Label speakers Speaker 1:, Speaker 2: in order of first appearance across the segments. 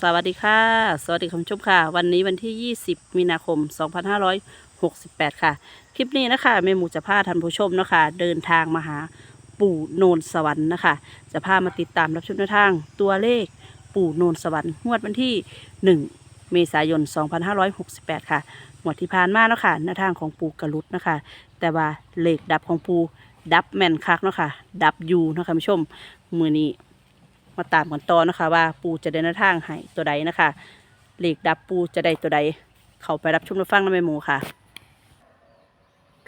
Speaker 1: สวัสดีค่ะ สวัสดีคุณผู้ชมค่ะ วันนี้วันที่ 20 มีนาคม 2568 ค่ะ คลิปนี้นะคะแม่หมูจะพาท่านผู้ชมนะคะ เดินทางมาหาปู่โนนสวรรค์นะคะ จะพามาติดตามรับชมแนวทางตัวเลขปู่โนนสวรรค์งวดวันที่ 1 เมษายน 2568 ค่ะงวดที่ผ่านมาเนาะค่ะแนวทางของปู่กระลุดนะคะ แต่ว่าเลขดับของปู่ดับแมนคักเนาะค่ะดับยูนะคะคุณผู้ชมมือนี้ มาตามกันต่อนะคะ ว่าปูจะได้แนวทางให้ตัวใดนะคะเลขดับปูจะได้ตัวใด เขาไปรับชมรับฟังน้ำแม่หมูค่ะ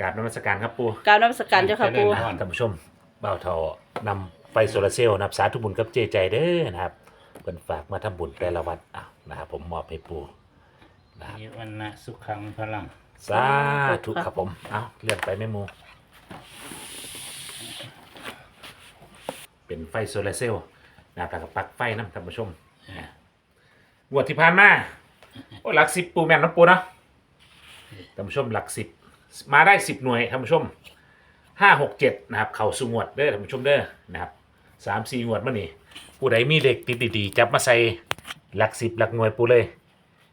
Speaker 2: กราบนมัสการครับปู
Speaker 1: กรารนมัสการเจ้าค่ะปู
Speaker 2: อ่าท่านผู้ชมเบ่าวเทานำไฟโซลาร์เซลล์นับสาธุบุญกับเจใจเด้อนะครับเป็นฝากมาทำบุญแต่ละวันอะนะครับผมมอบให้ปูนะครับ
Speaker 3: นิวันนะสุขังพลัง
Speaker 2: สาธุครับผมเอาเลื่อนไปแม่หมู เป็นไฟโซลาร์เซลล์ นะครับแล้วก็ปลั๊กไฟน้ำท่านผู้ชมอะงวดที่ผ่านมาโอ้หลักสิบปูแม่นน้ำปูเนาะท่านผู้ชมหลักสิบมาได้สิบหน่วยท่านผู้ชมห้าหกเจ็ดนะครับ เข่าสุงวดเด้อท่านผู้ชมเด้อนะครับสามสี่งวดมานี่ผู้ใดมีเด็กติดดีๆจับมาใส่หลักสิบหลักหน่วยปูเลย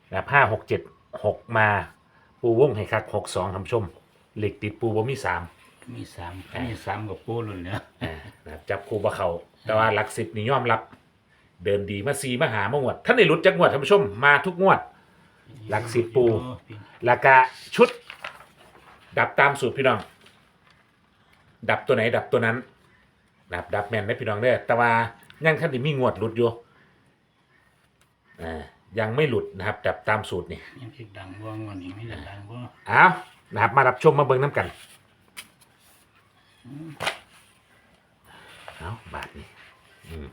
Speaker 2: นะครับห้าหกเจ็ดหกมาปูวงให้คักหกสองท่านผู้ชมเหล็กติดปูบ่มีสาม
Speaker 3: มีสามมีสามกับปูรุ่นเนี่ย
Speaker 2: อ่านะครับจับคูบ่เขา แต่ว่าหลักสิบนี่ยอมรับ เดินดีมาซีมาหามางวดท่านได้รุดจักงวดท่านผู้ชมมาทุกงวด หลักสิบปูราคาชุด ดับตามสูตรพี่น้อง ดับตัวไหนดับตัวนั้นนะครับดับแมนได้พี่น้องเด้อแต่ว่ายังท่านที่มีงวดหลุดอยู่อ่ายังไม่หลุดนะครับดับตามสูตรนี่
Speaker 3: ยังอีกดังว่างวันนี้ไม่ได้ดังว่า
Speaker 2: เอานะครับมารับชมมาเบิ่งน้ำกัน เอาบาทนี้อืม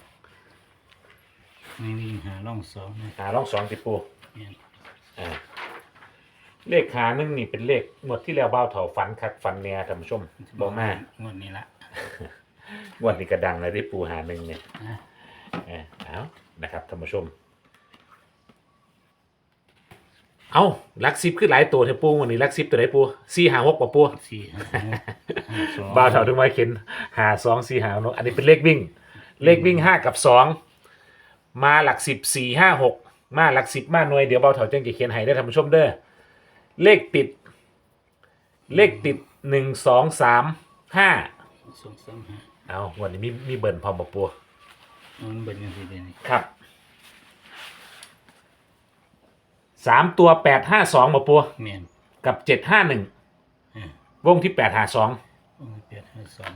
Speaker 3: ไม่วิ่งหาล่องสองนะ
Speaker 2: หาล่องสองติปู
Speaker 3: เนี่ย
Speaker 2: อ่าเลขขาหนึ่งนี่เป็นเลขงวดที่แล้วเบ้าเถาฟันคักฟันเนี่ยท่านผู้ชมบอกมาก
Speaker 3: งวดนี้ละ
Speaker 2: งวดนี้กระดังเลยที่ปูหาหนึ่งเนี่ย
Speaker 3: นะ
Speaker 2: เออเอานะครับท่านผู้ชม เอาลักซิปขึ้นหลายตัวเถอะปูวันนี้ลักซิปตัวไหนปูสี่หาหกป่ะปู
Speaker 3: สี่ห้าหกห้าสอง
Speaker 2: บ้าวเถาถึงมาเข็นหาสองสี่หาอันนี้เป็นเลขวิ่ง เลขวิ่งห้ากับสองมาหลักสิบสี่ห้าหกมาหลักสิบมาหน่วยเดี๋ยวเบาเถาจึงจะเขียนให้ได้ท่านผู้ชมเด้อเลขติด เลขติดหนึ่งสองสามห้า
Speaker 3: สองสามห้า
Speaker 2: เอาวันนี้มีมีเบิร์นพร้อมปะปู
Speaker 3: มันเป็นยังไงเดี๋ยวนี้
Speaker 2: ครับ สามตัวแปดห้าสองปะปู
Speaker 3: เมียน
Speaker 2: กับเจ็ดห้าหนึ่ง
Speaker 3: อ่าว
Speaker 2: งที่แปดหาสอง
Speaker 3: โอ้ยแปดห้าสอง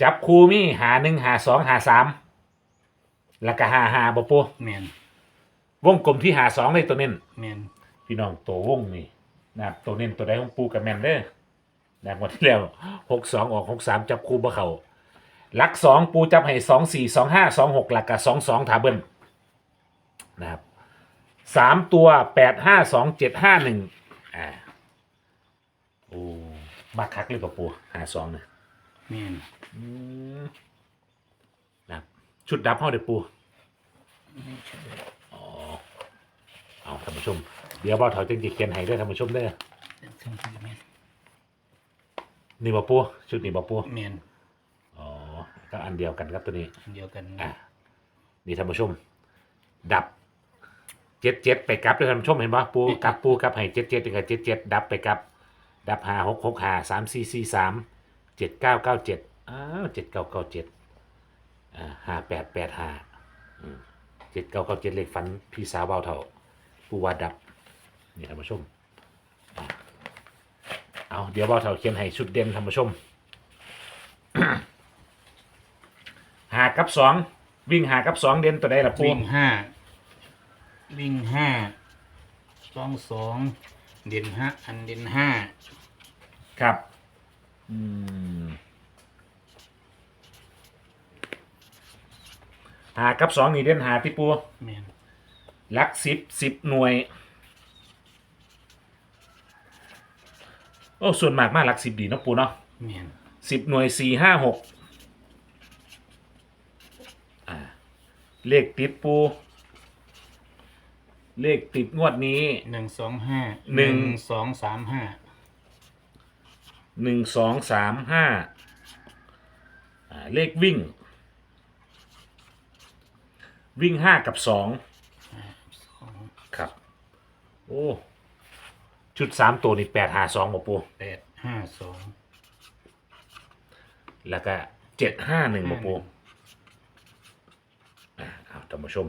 Speaker 2: จับคูมี่หาหนึ่งหาสองหาสามแล้วก็หาหาปะปู
Speaker 3: เมียน
Speaker 2: วงกลมที่หาสองเลยตัวเน้น
Speaker 3: เมียน
Speaker 2: พี่น้องตัววงนี่นะครับตัวเน้นตัวใดของปูกับแมนเด้อนะครับวันที่แล้วหกสองออกหกสามจับคูบ่เขาหลักสองปูจับให้สองสี่สองห้าสองหกหลักกับสองสองถาเบิ้ลนะครับ สามตัวแปดห้าสองเจ็ดห้าหนึ่งอ่าโอ้มาคักเลยกับปูหาสองเนี่ย
Speaker 3: เมียน
Speaker 2: อืมนะครับชุดดับเข้าเดี๋ยวปู
Speaker 3: ไม่ใช่
Speaker 2: อ๋อ เอาท่านผู้ชม เดี๋ยวบ่าวเถาจึงจะเขียนให้ด้วยท่านผู้ชมเด้อ
Speaker 3: เป็นเครื่องที่เมียน
Speaker 2: นี่บ่ปูชุดนี้บ่ปู
Speaker 3: เมียน
Speaker 2: อ๋อ ก็อันเดียวกันครับตัวนี้
Speaker 3: อันเดียวกัน
Speaker 2: อะนี่ท่านผู้ชม ดับเจ็ดเจ็ดไปกลับด้วยท่านผู้ชมเห็นป่ะปูกลับปูกลับให้เจ็ดเจ็ดถึงกับเจ็ดเจ็ดดับไปกลับ ดับหาหกหกหาสามสี่สี่สามเจ็ดเก้าเก้าเจ็ดอ้าวเจ็ดเก้าเก้าเจ็ดอ่าห้าแปดแปดห้าเจ็ดเก้าเก้าเจ็ดเลขฟันพี่สาวเบาเท่าปูว่าดับนี่ท่านผู้ชมเอาเดี๋ยวเบาเท่าเขียนให้ชุดเด่นท่านผู้ชมหากับสองวิ่งหากับสองเด่นตัวใดล่ะปู
Speaker 3: วิ่งห้า วิ่งห้าสองสองเด่นห้าอันเด่นห้า
Speaker 2: ครับ อืมหากับสองนี่เด่นหาที่ปู
Speaker 3: เมียน
Speaker 2: หลักสิบสิบหน่วย โอ้ ส่วนมากมากหลักสิบดีเนาะปูเนาะ
Speaker 3: เมียน
Speaker 2: สิบหน่วยสี่ห้าหกอ่าเลขติดปู เลขติดงวดนี้
Speaker 3: หนึ่งสองห้า
Speaker 2: หนึ่ง
Speaker 3: สองสามห้า
Speaker 2: หนึ่งสองสามห้าอ่าเลขวิ่ง วิ่งห้ากับสองโอ้ชุดสามตัวนี่แปดหาสองบ่ปู
Speaker 3: แปดห้าสอง
Speaker 2: แล้วก็เจ็ดห้าหนึ่งบ่ปูอ่าเอาท่านผู้ชม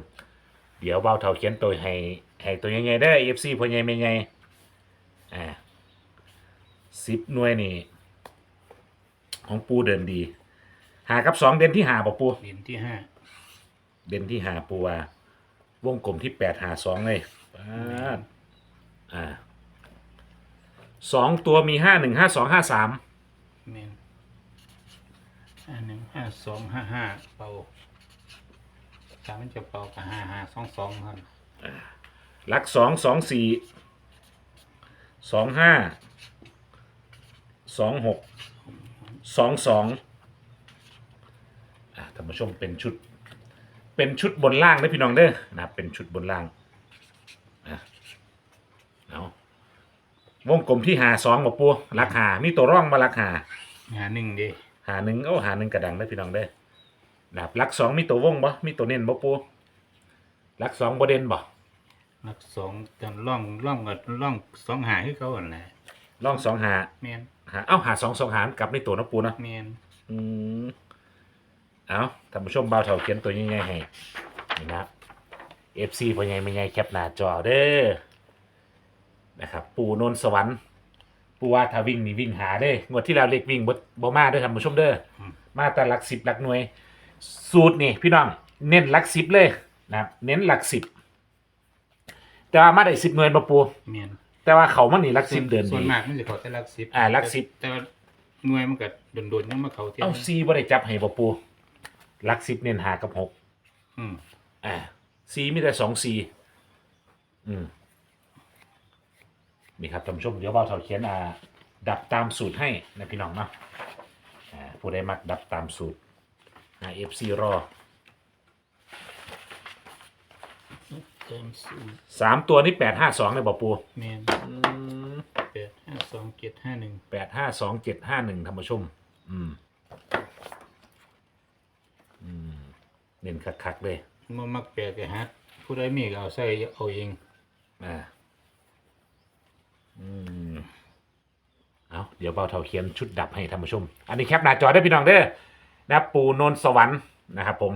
Speaker 2: เดี๋ยวเบาเท่าเขียนตัวให้ให้ตัวยังไงได้เอฟซีพอใหญ่ไม่ไงอ่าสิบหน่วยนี่ ของปูเดินดี หากับสองเด่นที่หาบ่ปู
Speaker 3: เหรียญที่ห้า
Speaker 2: เด่นที่หาปูว่าวงกลมที่แปดหาสองเลยป๊าดอ่าสองตัวมีห้าหนึ่งห้าสองห้าสาม
Speaker 3: เมนห้าหนึ่งห้าสองห้าห้าเป่า สามันจะเป่ากับห้าห้าสองสองครับห
Speaker 2: ลักสองสองสี่สองห้าสองหกสองสองอะท่านผู้ชมเป็นชุด เป็นชุดบนล่างนะพี่น้องเด้อนะครับเป็นชุดบนล่างอะเอาวงกลมที่หาสองบ่ปูลักหามีตัวร่องมาหลักหา
Speaker 3: หาหนึ่งดี
Speaker 2: หาหนึ่งโอ้หาหนึ่งกระดังได้พี่น้องเด้อ นะครับลักสองมีตัววงบ่มีตัวเน้นบ่ปูลักสองบ่เด่นบ่
Speaker 3: นักสองกันล่องล่องกับล่องสองหาให้เขาอะแหละ
Speaker 2: ล่องสองหา
Speaker 3: เมน
Speaker 2: หาเอ้าหาสองสองหารกลับในตัวเนาะปูเนาะ
Speaker 3: เมน
Speaker 2: อืมเอาท่านผู้ชมเบาเท่าเขียนตัวยังไงให้นี่นะครับเอฟซีพอยังไม่ไงแคปหน้าจอเด้อนะครับ ปูนนท์สวรรค์ ปูว่าถ้าวิ่งนี่วิ่งหาเด้งวดที่แล้วเล็กวิ่งบ่บ่มาเด้อท่านผู้ชมเด้ออมาแต่หลักสิบหลักหน่วย สูตรนี่พี่น้องเน้นหลักสิบเลยนะครับเน้นหลักสิบแต่ว่ามาได้สิบหน่วยบ่ปู
Speaker 3: เมน
Speaker 2: แต่ว่าเขามันนี่หลักสิบเดิน
Speaker 3: ส่ว
Speaker 2: ดี
Speaker 3: นมากมันจะเขาแต่ลักสิบ
Speaker 2: อ่าลักสิบ
Speaker 3: แต่ว่าหน่วยมันก็โดนๆยังมาเขาเทีย
Speaker 2: เอ้าซีบ่ได้จับให้บ่ปูหลักสิบเน้นหากับหก
Speaker 3: อืม
Speaker 2: อ่าซีมีแต่สองซีอืมนี่ครับท่านผู้ชมเดี๋ยวเบาเถาเขียนอ่าดับตามสูตรให้นะพี่น้องเนาะอ่าผู้ใดมักดับตามสูตร อ่าเอฟซีรอ
Speaker 3: เติมสูตร
Speaker 2: สามตัวนี้แปดห้าสองเลยบอกปู
Speaker 3: เมนแปดห้าสองเจ็ดห้าหนึ่ง
Speaker 2: แปดห้าสองเจ็ดห้าหนึ่งท่านผู้ชม อืม อืมเน้นคักๆเลย
Speaker 3: มันมักแปลกแต่ฮัดผู้ใดมีก็เอาใส่เอาเอง
Speaker 2: อ่าอืมเอาเดี๋ยวเบาเท่าเขียนชุดดับให้ท่านผู้ชม อันนี้แคปหน้าจอได้พี่น้องเด้อ นะครับปูนนท์สวรรค์นะครับ ผม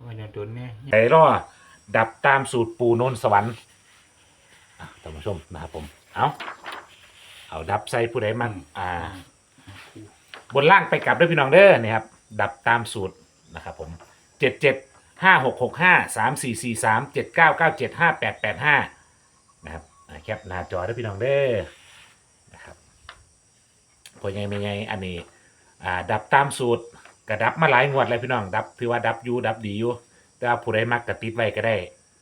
Speaker 3: ไว้โดนๆเนี่ย
Speaker 2: ไอ้รอดับตามสูตรปูนนท์สวรรค์อะท่านผู้ชมนะครับผม เอาเอาดับใส่ผู้ใดมั่งอ่า บนล่างไปกลับด้วยพี่น้องเด้อนี่ครับ ดับตามสูตรนะครับผมเจ็ดเจ็ดห้าหกหกห้าสามสี่สี่สามเจ็ดเก้าเก้าเจ็ดห้าแปดแปดห้านะครับอ่าแคปหน้าจอด้วยพี่น้องเด้อนะครับพอยังไม่ไงอันนี้ อ่าดับตามสูตรกระดับมาหลายงวดเลยพี่น้องดับถือว่าดับอยูดับดีอยู่แต่ว่าผู้ใดมักกระติดไว้ก็ได้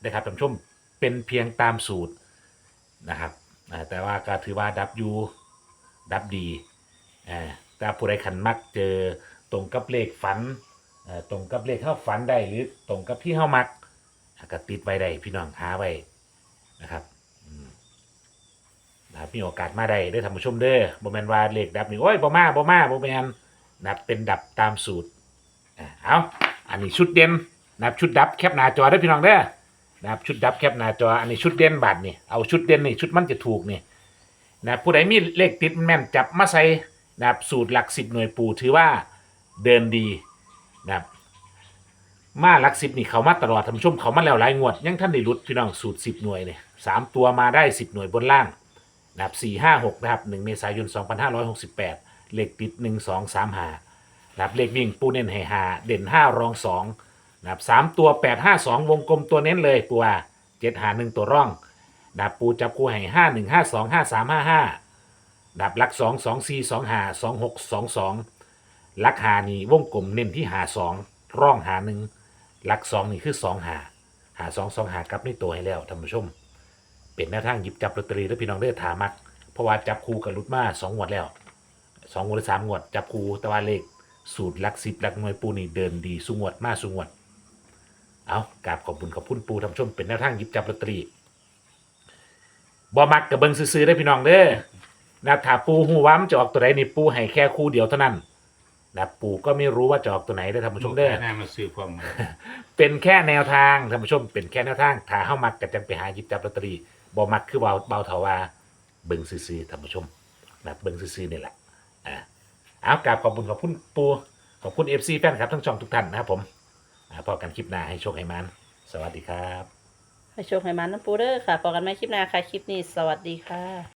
Speaker 2: นะครับท่านผู้ชมเป็นเพียงตามสูตรนะครับอ่าแต่ว่าก็ถือว่าดับอยูดับดีอ่าแต่ผู้ใดขันมักเจอตรงกับเลขฝันอ่อตรงกับเลขเข้าฝันได้หรือตรงกับที่เข้ามักอะก็ติดไว้ได้พี่น้องหาไว้นะครับนะครับมีโอกาสมาได้เด้ท่านผู้ชมเด้อบ่แมนว่าเลขดับนี่โอ้ยบ่มาบ่มาบ่แมน นะครับเป็นดับตามสูตรอ่าเอาอันนี้ชุดเด่นนะครับชุดดับแคปหน้าจอได้อพี่น้องเด้อนะครับชุดดับแคปหน้าจออันนี้ชุดเด่นบาทนี่เอาชุดเด่นนี่ชุดมันจะถูกนี่นะครับผู้ใดมีเลขติดแม่นจับมาใส่นะครับสูตรหลักสิบหน่วยปูถือว่าเดินดีนะครับมาหลักสิบนี่เขามาตลอดท่านผู้ชมเขามาแล้วหลายงวด ยังท่านได้รุดพี่น้องสูตรสิบหน่วยเนี่ยสามตัวมาได้สิบหน่วยบนล่างนะครับสี่ห้าหกนะครับหนึ่งเมษายนสองพันห้าร้อยหกสิบแปด เลขติดหนึ่งสองสามหานะครับเลขวิ่งปูเน้นให้หาเด่นห้ารองสองนะครับสามตัวแปดห้าสองวงกลมตัวเน้นเลยปูว่าเจ็ดหาหนึ่งตัวร่องดาบปูจับคู่ให้ห้าหนึ่งห้าสองห้าสามห้าห้าดาบลักสองสองสี่สองหาสองหกสองสองลักหานี่วงกลมเน้นที่หาสองร่องหาหนึ่งลักสองนี่คือสองหาหาสองสองหากลับในตัวให้แล้วท่านผู้ชม เป็นแนวทางหยิบจับลอตเตอรี่แล้วพี่น้องเด้อถามัก เพราะว่าจับคู่กับลุดมาสองงวดแล้ว สองงวดหรือสามงวด จับคู่แต่ว่าเลขสูตรลักสิบลักหน่วยปูนี่เดินดีสุงวดมาสุงวด เอากราบขอบคุณขอบคุณปูท่านผู้ชมเป็นแนวทางหยิบจับลอตเตอรี่บ่มักกับเบิงซื้อๆได้อพี่น้องเด้อนะครับถ้าปูหูว่ามันจะออกตัวใดนี่ปูให้แค่คู่เดียวเท่านั้นนะปู่ก็ไม่รู้ว่าจะออกตัวไหนได้อท่านผู้ช
Speaker 3: ลู
Speaker 2: ม
Speaker 3: ก
Speaker 2: เด้อ
Speaker 3: แค่นั้นมาซื้อพร้อมกัน
Speaker 2: เป็นแค่แนวทางท่านผู้ชมเป็นแค่แนวทางถ้าเข้ามักก็จังไปหาหยิบจับลอตเตอรี่บ่มักคือเบาเบาเถาว่าเบิ่งซื่อๆท่านผู้ชมนะเบิ่งซื่อๆนี่แหละ อ่าเอากราบขอบคุณขอบคุณปูขอบคุณเอฟซีแฟนครับทั้งช่องทุกท่านนะครับผมอ่าพอกันคลิปหน้าให้โชคให้มันสวัสดีครับ
Speaker 1: ให้โชคให้มันนะปูเด้อค่ะพอกันไหมคลิปหน้าค่ะ คลิปนี้ สวัสดีค่ะ